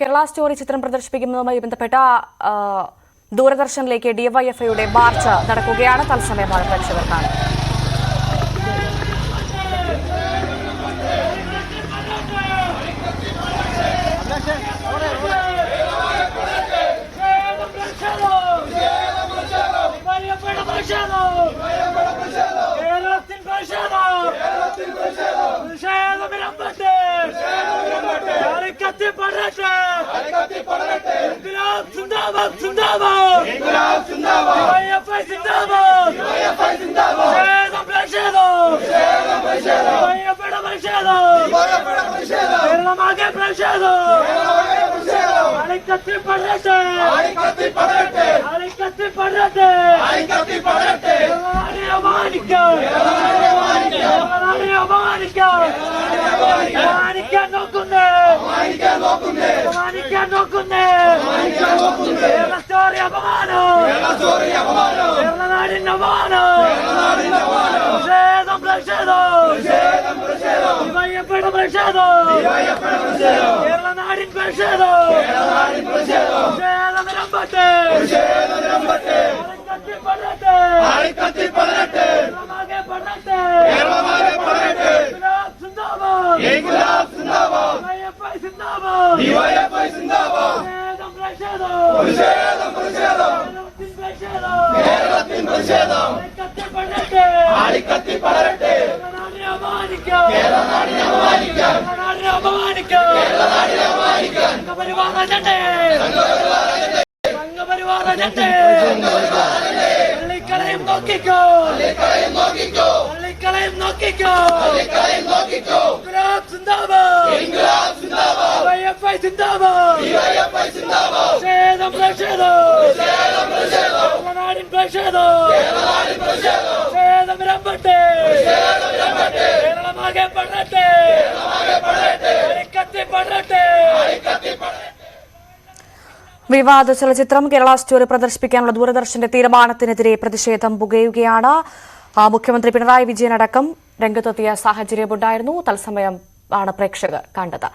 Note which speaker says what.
Speaker 1: Kerala story ചിത്രം പ്രദർശിപ്പിക്കുന്നതുമായി ബന്ധപ്പെട്ട ദൂരദർശനിലേക്ക് ഡിവൈഎഫ്ഐയുടെ മാർച്ച് നടക്കുകയാണ്. തത്സമയമാണ് പ്രേക്ഷകർ കാണുന്നത്.
Speaker 2: ഇൻക്ലാബ് സിന്ദാബാദ് സിന്ദാബാദ്. ഡിവൈഎഫ്ഐ സിന്ദാബാദ്. പ്രതിഷേധം പ്രതിഷേധം ഡിവൈഎഫ്ഐയുടെ പ്രതിഷേധം കേരളമാകെ പ്രതിഷേധം കളിക്കത്തി പടരട്ടെ. കളിക്കത്തി പടരട്ടെ. കേരളനാടിനെ അപമാനിക്കാൻ കേരളനാടിനെ അപമാനിക്കാൻ അപമാനിക്കാൻ നോക്കുന്നേ അപമാനിക്കാൻ നോക്കുന്നേ കേരള സ്റ്റോറി അപമാനം കേരളനാടിന്റെ അപമാനം പ്രതിഷേധം പ്രതിഷേധം ഡിവൈഎഫ്ഐയുടെ പ്രതിഷേധം കേരളനാടിൻ പ്രതിഷേധം പ്രതിഷേധം നിരമ്പട്ടെ ആളിക്കത്തി പടരട്ടെ കേരളമാകെ പടരട്ടെ ഇൻക്ലാബ് സിന്ദാബാദ് ഡിവൈഎഫ്ഐ സിന്ദാബാദ് പ്രതിഷേധം പ്രതിഷേധം കേരളത്തിൻ പ്രതിഷേധം. ആളിക്കത്തി പടരട്ടെ കേരളനാടിനെ അപമാനിക്കാം കേരളനാടിനെ അപമാനിക്കാം സംഘപരിവാർ അജണ്ടേ സംഘപരിവാർ അജണ്ടേ പള്ളിക്കളയും നോക്കിക്കോ പള്ളിക്കളയും നോക്കിക്കോ ഇൻക്ലാബ് സിന്ദാബാദ് ഡിവൈഎഫ്ഐ സിന്ദാബാദ് പ്രതിഷേധം പ്രതിഷേധം കേരളനാടിൻ
Speaker 1: വിവാദ ചലച്ചിത്രം കേരള സ്റ്റോറി പ്രദർശിപ്പിക്കാനുള്ള ദൂരദർശന്റെ തീരുമാനത്തിനെതിരെ പ്രതിഷേധം പുകയുകയാണ്. മുഖ്യമന്ത്രി പിണറായി വിജയൻ അടക്കം രംഗത്തെത്തിയ സാഹചര്യമുണ്ടായിരുന്നു തത്സമയം ആണ് പ്രേക്ഷകർ കണ്ടത്.